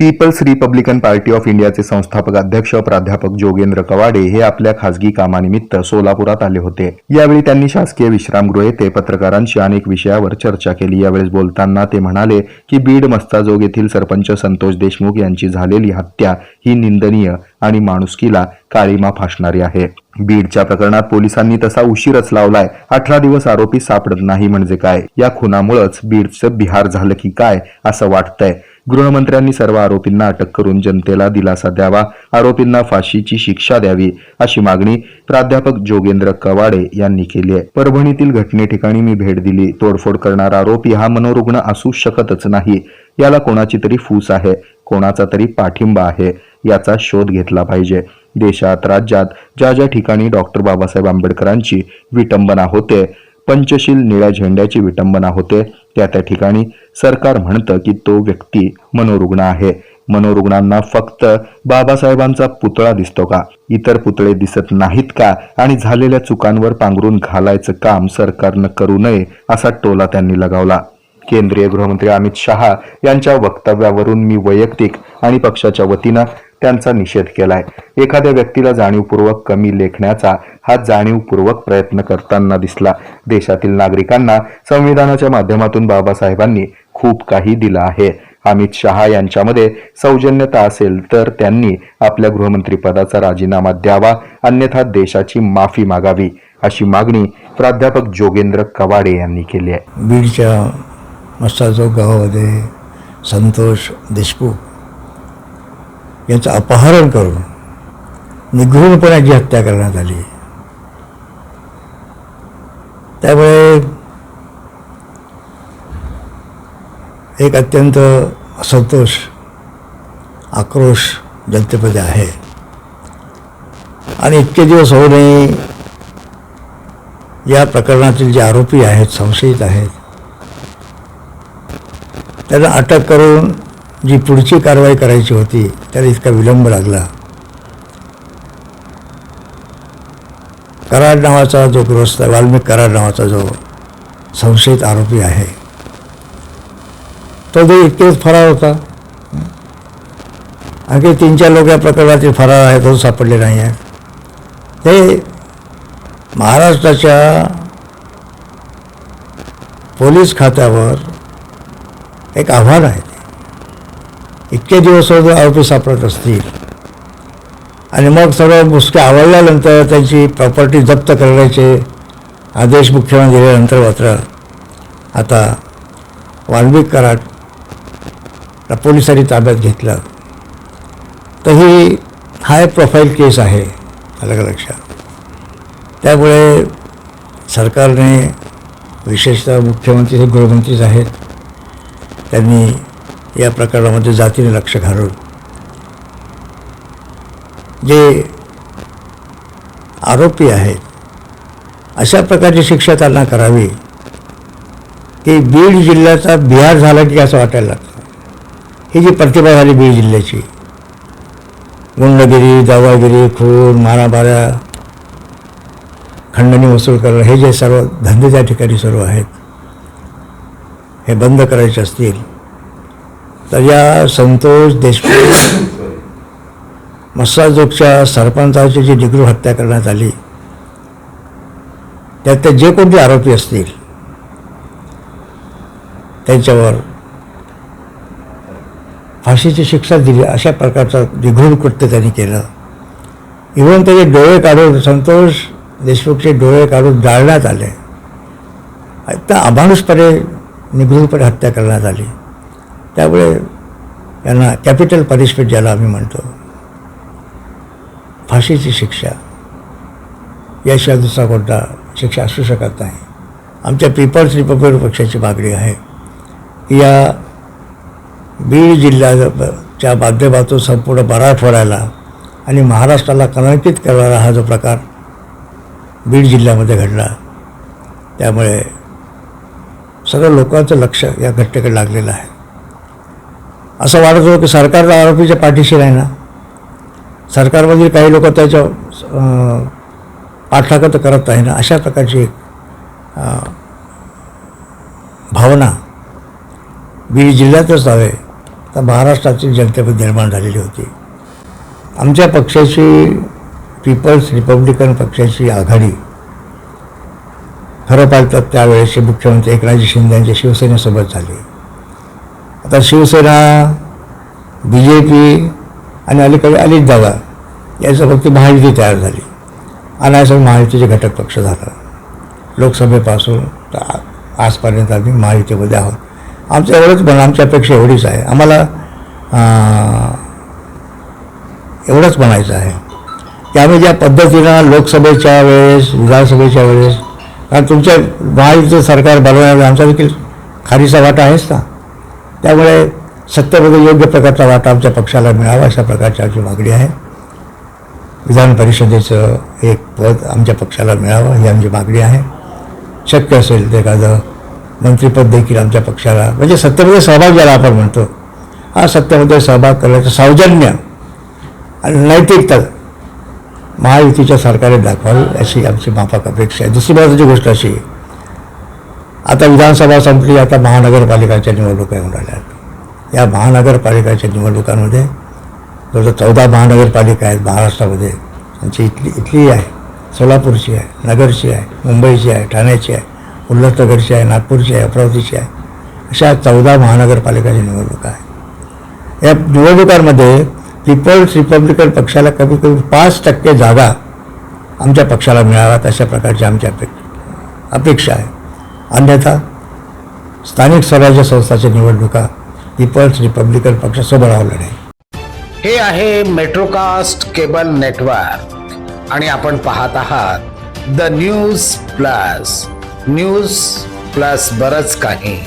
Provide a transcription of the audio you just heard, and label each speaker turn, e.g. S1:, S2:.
S1: People's republican party of इंडियाचे संस्थापक अध्यक्ष प्राध्यापक जोगेंद्र कवाडे हे आपल्या खासगी कामानिमित्त सोलापुरात आले होते. यावेळी त्यांनी शासकीय विश्रामगृह येथे पत्रकारांशी अनेक विषयावर चर्चा केली. यावेळेस बोलताना ते म्हणाले की बीड मस्ताजोग येथील सरपंच संतोष देशमुख यांची झालेली हत्या ही निंदनीय आणि माणुसकीला काळीमा फासणारी आहे. बीडच्या प्रकरणात पोलिसांनी तसा उशीरच लावलाय. अठरा दिवस आरोपी सापडत नाही म्हणजे काय? या खुनामुळेच बीडचं बिहार झालं की काय असं वाटतंय. गृहमंत्र्यांनी सर्व आरोपींना अटक करून जनतेला दिलासा द्यावा आरोपींना फाशीची शिक्षा द्यावी अशी मागणी प्राध्यापक जोगेंद्र कवाडे यांनी केली आहे. परभणीतील घटने ठिकाणी मी भेट दिली. तोडफोड करणारा आरोपी हा मनोरुग्ण असू शकतच नाही. याला कोणाची तरी फूस आहे कोणाचा तरी पाठिंबा आहे याचा शोध घेतला पाहिजे. देशात राज्यात ज्या ज्या ठिकाणी डॉक्टर बाबासाहेब आंबेडकरांची विटंबना होते पंचशील निळ्या झेंड्याची विटंबना होते. त्या त्या ठिकाणी सरकार म्हणतं की तो व्यक्ती मनोरुग्ण आहे. मनोरुग्णांना फक्त बाबासाहेबांचा पुतळा दिसतो का? इतर पुतळे दिसत नाहीत का? आणि झालेल्या चुकांवर पांघरून घालायचं काम सरकारनं करू नये असा टोला त्यांनी लगावला. केंद्रीय गृहमंत्री अमित शहा यांच्या वक्तव्यावरून मी वैयक्तिक आणि पक्षाच्या वतीनं त्यांचा निषेध केलाय. एखाद्या व्यक्तीला जाणीवपूर्वक कमी लेखण्याचा हा जाणीवपूर्वक प्रयत्न करताना दिसला. देशातील नागरिकांना संविधानाच्या माध्यमातून बाबासाहेबांनी खूप काही दिलं आहे. अमित शहा यांच्यामध्ये सौजन्यता असेल तर त्यांनी आपल्या गृहमंत्रीपदाचा राजीनामा द्यावा अन्यथा देशाची माफी मागावी अशी मागणी प्राध्यापक जोगेंद्र कवाडे यांनी केली आहे.
S2: बीडच्या मस्ताचौक गावामध्ये संतोष देशमुख यांचं अपहरण करून निघृणपणाची हत्या करण्यात आली. त्यामुळे एक अत्यंत असंतोष आक्रोश जनतेमध्ये आहे. आणि इतके दिवस होऊ नये या प्रकरणातील जे आरोपी आहेत संशयित आहेत त्यांना अटक करून जी पुढची कारवाई करायची होती त्याला इतका विलंब लागला. कराड नावाचा जो गृहस्थ वाल्मिक कराड नावाचा जो संशयित आरोपी आहे तो जो इतकेच फरार होता. आणखी तीन चार लोक या प्रकरणातील फरार आहेत तो सापडले नाही आहेत. हे महाराष्ट्राच्या पोलीस खात्यावर एक आव्हान आहे. इतके दिवस होते आरोपी सापडत असतील. आणि मग सर्व मुसके आवडल्यानंतर त्यांची प्रॉपर्टी जप्त करण्याचे आदेश मुख्यमंत्री दिल्यानंतर मात्र आता वाल्मिक कराड ला पोलिसांनी ताब्यात घेतलं. तर ही हाय प्रोफाईल केस आहे अलग लक्षात. त्यामुळे सरकारने विशेषतः मुख्यमंत्री हे गृहमंत्रीच आहेत. त्यांनी या प्रकरणामध्ये जातीने लक्ष घालून. जे आरोपी आहेत अशा प्रकारची शिक्षा त्यांना करावी की बीड जिल्ह्याचा बिहार झाला की असं वाटायला लागतं. ही जी प्रतिभा झाली बीड जिल्ह्याची गुंडगिरी दवागिरी खून मारामाऱ्या खंडणी वसूल करणं हे जे सर्व धंदे त्या ठिकाणी सर्व आहेत हे बंद करायचे असतील तर या संतोष देशमुख मस्साजोगच्या सरपंचाची जी डिग्रू हत्या करण्यात आली त्यात ते जे कोणते आरोपी असतील त्यांच्यावर फाशीची शिक्षा दिली अशा प्रकारचं निघून कृत्य त्यांनी केलं. इव्हन त्याचे डोळे काढून संतोष देशमुखचे डोळे काढून जाळण्यात आले. तर अमानुषपणे निघूनपणे हत्या करण्यात आली. त्यामुळे यांना कॅपिटल पनिशमेंट ज्याला आम्ही म्हणतो फाशीची शिक्षा. याशिवाय दुसरा कोणता शिक्षा असू शकत नाही. आमच्या पीपल्स रिपब्लिक पक्षाची मागणी आहे की या बीड जिल्ह्याच्या माध्यमातून संपूर्ण मराठवाड्याला आणि महाराष्ट्राला कलंकित करणारा हा जो प्रकार बीड जिल्ह्यामध्ये घडला त्यामुळे सगळं लोकांचं लक्ष या घटनेकडे लागलेलं आहे. असं वाटत होतं की सरकार आरोपीच्या पाठीशी नाही ना सरकारमधील काही लोक त्याच्या पाठलागत करत आहे ना अशा प्रकारची एक भावना बीड जिल्ह्यातच नव्हे तर महाराष्ट्रातील जनतेमध्ये निर्माण झालेली होती. आमच्या पक्षाची पीपल्स रिपब्लिकन पक्षाची आघाडी खरं पाहतात त्यावेळेचे मुख्यमंत्री एकनाथजी शिंदे यांच्या शिवसेनेसोबत झाली. आता शिवसेना बी जे पी आणि अलीकडे अलीच दादा याचं फक्त महायुती तयार झाली. अनायासच महायुतीचे घटक पक्ष झाला. लोकसभेपासून तर आ- आजपर्यंत आम्ही महायुतीमध्ये आहोत. आमचं एवढंच पण आमची अपेक्षा एवढीच आहे. आम्हाला एवढंच म्हणायचं आहे. की आम्ही ज्या पद्धतीनं लोकसभेच्या वेळेस विधानसभेच्या वेळेस कारण तुमच्या महायुतीचं सरकार बनवण्यामध्ये आमचा देखील खारीचा वाटा आहेच ना. त्यामुळे सत्तेमध्ये योग्य प्रकारचा वाटा आमच्या पक्षाला मिळावा अशा प्रकारची आमची मागणी आहे. विधान परिषदेचं एक पद आमच्या पक्षाला मिळावं ही आमची मागणी आहे. शक्य असेल तर एखादं मंत्रिपद देखील आमच्या पक्षाला म्हणजे सत्तेमध्ये सहभाग ज्याला आपण म्हणतो हा सत्तेमध्ये सहभाग करण्याचं सौजन्य आणि नैतिकता महायुतीच्या सरकारने दाखवावी अशी आमची माफक अपेक्षा आहे. दुसरी महत्त्वाची गोष्ट अशी आहे, आता विधानसभा संपली आता महानगरपालिकाच्या निवडणुका येऊन राहिल्या. आहेत या महानगरपालिकाच्या निवडणुकांमध्ये जवळजवळ चौदा महानगरपालिका आहेत महाराष्ट्रामध्ये त्यांची इथली इथली आहे सोलापूरची आहे नगरची आहे मुंबईची आहे ठाण्याची आहे उल्हासनगरची आहे नागपूरची आहे अमरावतीची आहे अशा चौदा महानगरपालिकाच्या निवडणुका आहे या निवडणुकांमध्ये पीपल्स रिपब्लिकन पक्षाला कमी कमी पाच टक्के जागा आमच्या पक्षाला मिळाव्यात अशा प्रकारची आमची अपेक्षा अपेक्षा आहे. अन्यथा स्थानिक स्वराज्य संस्थाच्या निवडणुका पीपल्स रिपब्लिकन पक्षासोबत लढे
S3: हे आहे मेट्रोकास्ट केबल नेटवर्क. आणि आपण पाहत आहात the news plus. News plus बरंच काही.